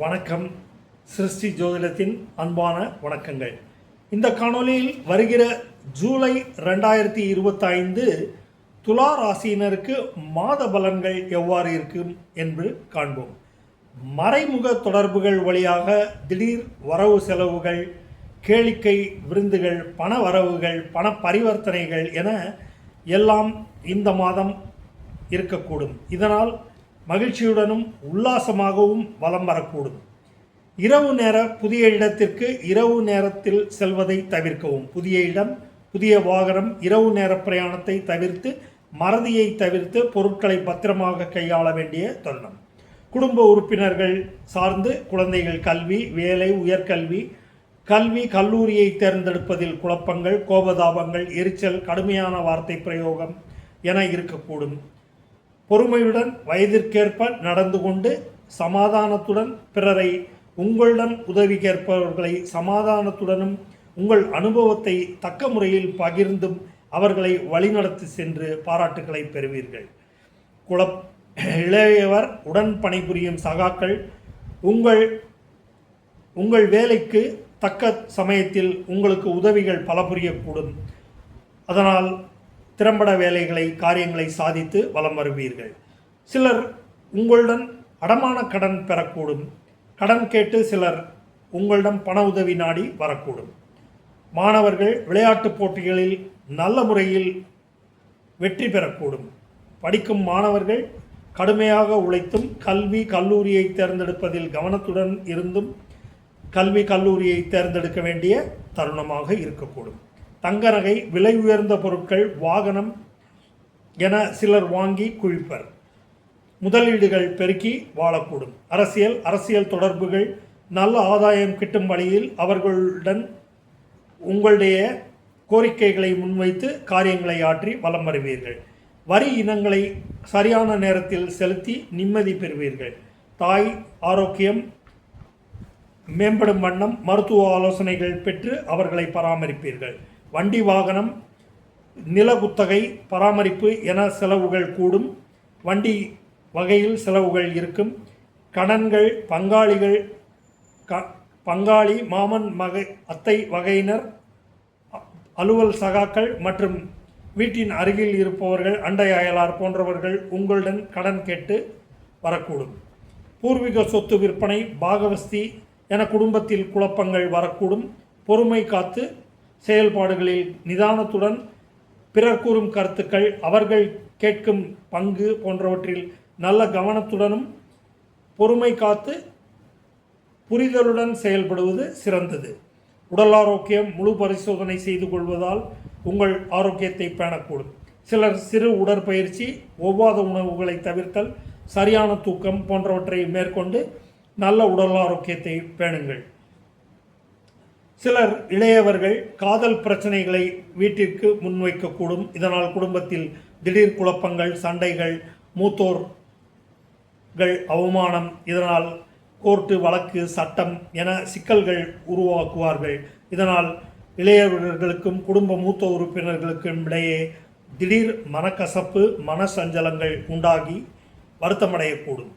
வணக்கம். சிருஷ்டி ஜோதிடத்தின் அன்பான வணக்கங்கள். இந்த காணொளியில் வருகிற ஜூலை ரெண்டாயிரத்தி இருபத்தைந்து துலா ராசியினருக்கு மாத பலன்கள் எவ்வாறு இருக்கும் என்று காண்போம். மறைமுக தொடர்புகள் வழியாக திடீர் வரவு செலவுகள் கேளிக்கை விருந்துகள் பண வரவுகள் பண பரிவர்த்தனைகள் என எல்லாம் இந்த மாதம் இருக்கக்கூடும். இதனால் மகிழ்ச்சியுடனும் உல்லாசமாகவும் வலம் வரக்கூடும். இரவு நேர புதிய இடத்திற்கு இரவு நேரத்தில் செல்வதை தவிர்க்கவும். புதிய இடம் புதிய வாகனம் இரவு நேர பிரயாணத்தை தவிர்த்து மறதியை தவிர்த்து பொருட்களை பத்திரமாக கையாள வேண்டிய தருணம். குடும்ப உறுப்பினர்கள் சார்ந்து குழந்தைகள் கல்வி வேலை உயர்கல்வி கல்வி கல்லூரியை தேர்ந்தெடுப்பதில் குழப்பங்கள் கோபதாபங்கள் எரிச்சல் கடுமையான வார்த்தை பிரயோகம் என இருக்கக்கூடும். பொறுமையுடன் வயதிற்கேற்ப நடந்து கொண்டு சமாதானத்துடன் பிறரை உங்களுடன் உதவி கேட்பவர்களை சமாதானத்துடனும் உங்கள் அனுபவத்தை தக்க முறையில் பகிர்ந்தும் அவர்களை வழிநடத்தி சென்று பாராட்டுகளை பெறுவீர்கள். குழப் இளையவர் உடன் பணிபுரியும் சகாக்கள் உங்கள் உங்கள் வேலைக்கு தக்க சமயத்தில் உங்களுக்கு உதவிகள் பல புரியக்கூடும் அதனால் திறம்பட வேலைகளை காரியங்களை சாதித்து வலம் வருவீர்கள். சிலர் உங்களுடன் அடமான கடன் பெறக்கூடும். கடன் கேட்டு சிலர் உங்களிடம் பண உதவி நாடி வரக்கூடும். மாணவர்கள் விளையாட்டுப் போட்டிகளில் நல்ல முறையில் வெற்றி பெறக்கூடும். படிக்கும் மாணவர்கள் கடுமையாக உழைத்தும் கல்வி கல்லூரியை தேர்ந்தெடுப்பதில் கவனத்துடன் இருந்தும் கல்வி கல்லூரியை தேர்ந்தெடுக்க வேண்டிய தருணமாக இருக்கக்கூடும். தங்க நகை விலை உயர்ந்த பொருட்கள் வாகனம் என சிலர் வாங்கி குவிப்பர். முதலீடுகள் பெருக்கி வாழக்கூடும். அரசியல் அரசியல் தொடர்புகள் நல்ல ஆதாயம் கிட்டும் வழியில் அவர்களுடன் உங்களுடைய கோரிக்கைகளை முன்வைத்து காரியங்களை ஆற்றி வலம் வருவீர்கள். வரி இனங்களை சரியான நேரத்தில் செலுத்தி நிம்மதி பெறுவீர்கள். தாய் ஆரோக்கியம் மேம்படும் வண்ணம் மருத்துவ ஆலோசனைகள் பெற்று அவர்களை பராமரிப்பீர்கள். வண்டி வாகனம் நில குத்தகை பராமரிப்பு என செலவுகள் கூடும். வண்டி வகையில் செலவுகள் இருக்கும். கடன்கள் பங்காளிகள் க பங்காளி மாமன் மகை அத்தை வகையினர் அலுவல் சகாக்கள் மற்றும் வீட்டின் அருகில் இருப்பவர்கள் அண்டை அயலார் போன்றவர்கள் உங்களுடன் கடன் கேட்டு வரக்கூடும். பூர்வீக சொத்து விற்பனை பாகவஸ்தி என குடும்பத்தில் குழப்பங்கள் வரக்கூடும். பொறுமை காத்து செயல்பாடுகளில் நிதானத்துடன் பிறர் கூறும் கருத்துக்கள் அவர்கள் கேட்கும் பங்கு போன்றவற்றில் நல்ல கவனத்துடனும் பொறுமை காத்து புரிதலுடன் செயல்படுவது சிறந்தது. உடல் ஆரோக்கியம் முழு பரிசோதனை செய்து கொள்வதால் உங்கள் ஆரோக்கியத்தை பேணக்கூடும். சிலர் சிறு உடற்பயிற்சி ஒவ்வாத உணவுகளை தவிர்த்தல் சரியான தூக்கம் போன்றவற்றை மேற்கொண்டு நல்ல உடல் ஆரோக்கியத்தை பேணுங்கள். சிலர் இளையவர்கள் காதல் பிரச்சனைகளை வீட்டிற்கு முன்வைக்கக்கூடும். இதனால் குடும்பத்தில் திடீர் குழப்பங்கள் சண்டைகள் மூத்தோர்கள் அவமானம் இதனால் கோர்ட்டு வழக்கு சட்டம் என சிக்கல்கள் உருவாக்குவார்கள். இதனால் இளையவர்களுக்கும் குடும்ப மூத்த உறுப்பினர்களுக்கும் இடையே திடீர் மனக்கசப்பு மனசஞ்சலங்கள் உண்டாகி வருத்தமடையக்கூடும்.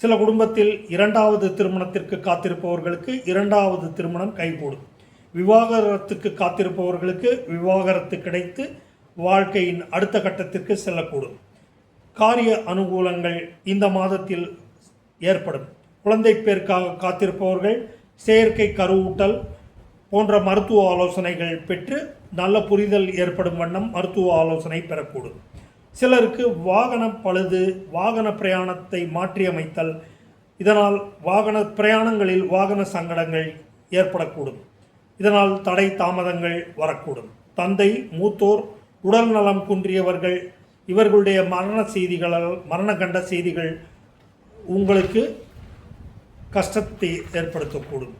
சில குடும்பத்தில் இரண்டாவது திருமணத்திற்கு காத்திருப்பவர்களுக்கு இரண்டாவது திருமணம் கைகூடும். விவாகரத்துக்கு காத்திருப்பவர்களுக்கு விவாகரத்து கிடைத்து வாழ்க்கையின் அடுத்த கட்டத்திற்கு செல்லக்கூடும். காரிய அனுகூலங்கள் இந்த மாதத்தில் ஏற்படும். குழந்தை பேருக்காக காத்திருப்பவர்கள் செயற்கை கருவூட்டல் போன்ற மருத்துவ ஆலோசனைகள் பெற்று நல்ல புரிதல் ஏற்படும் வண்ணம் மருத்துவ ஆலோசனை பெறக்கூடும். சிலருக்கு வாகன பழுது வாகன பிரயாணத்தை மாற்றியமைத்தல் இதனால் வாகன பிரயாணங்களில் வாகன சங்கடங்கள் ஏற்படக்கூடும். இதனால் தடை தாமதங்கள் வரக்கூடும். தந்தை மூத்தோர் உடல் நலம் குன்றியவர்கள் இவர்களுடைய மரண செய்திகளால் மரண கண்ட செய்திகள் உங்களுக்கு கஷ்டத்தை ஏற்படுத்தக்கூடும்.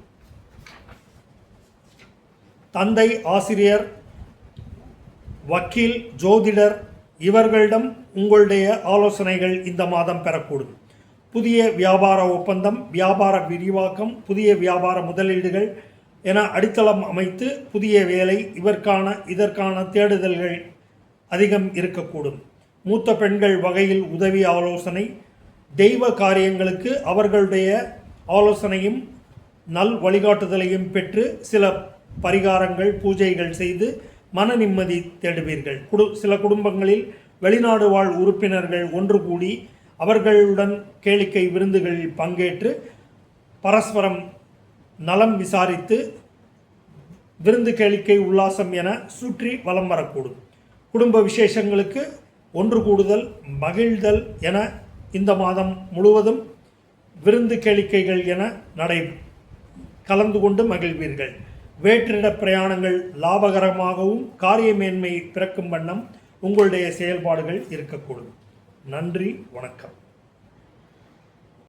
தந்தை ஆசிரியர் வக்கீல் ஜோதிடர் இவர்களிடம் உங்களுடைய ஆலோசனைகள் இந்த மாதம் பெறக்கூடும். புதிய வியாபார ஒப்பந்தம் வியாபார விரிவாக்கம் புதிய வியாபார முதலீடுகள் என அடித்தளம் அமைத்து புதிய வேலை இவர்கான இதற்கான தேடுதல்கள் அதிகம் இருக்கக்கூடும். மூத்த பெண்கள் வகையில் உதவி ஆலோசனை தெய்வ காரியங்களுக்கு அவர்களுடைய ஆலோசனையும் நல் வழிகாட்டுதலையும் பெற்று சில பரிகாரங்கள் பூஜைகள் செய்து மன நிம்மதி தேடுவீர்கள். குடு சில குடும்பங்களில் வெளிநாடு வாழ் உறுப்பினர்கள் ஒன்று கூடி அவர்களுடன் கேளிக்கை விருந்துகளில் பங்கேற்று பரஸ்பரம் நலம் விசாரித்து விருந்து கேளிக்கை உல்லாசம் என சுற்றி வலம் வரக்கூடும். குடும்ப விசேஷங்களுக்கு ஒன்று கூடுதல் மகிழ்தல் என இந்த மாதம் முழுவதும் விருந்து கேளிக்கைகள் என நடை கலந்து கொண்டு மகிழ்வீர்கள். வேற்றிட பிரயாணங்கள் லாபகரமாகவும் காரியமேன்மை பிறக்கும் வண்ணம் உங்களுடைய செயல்பாடுகள் இருக்கக்கூடும். நன்றி வணக்கம்.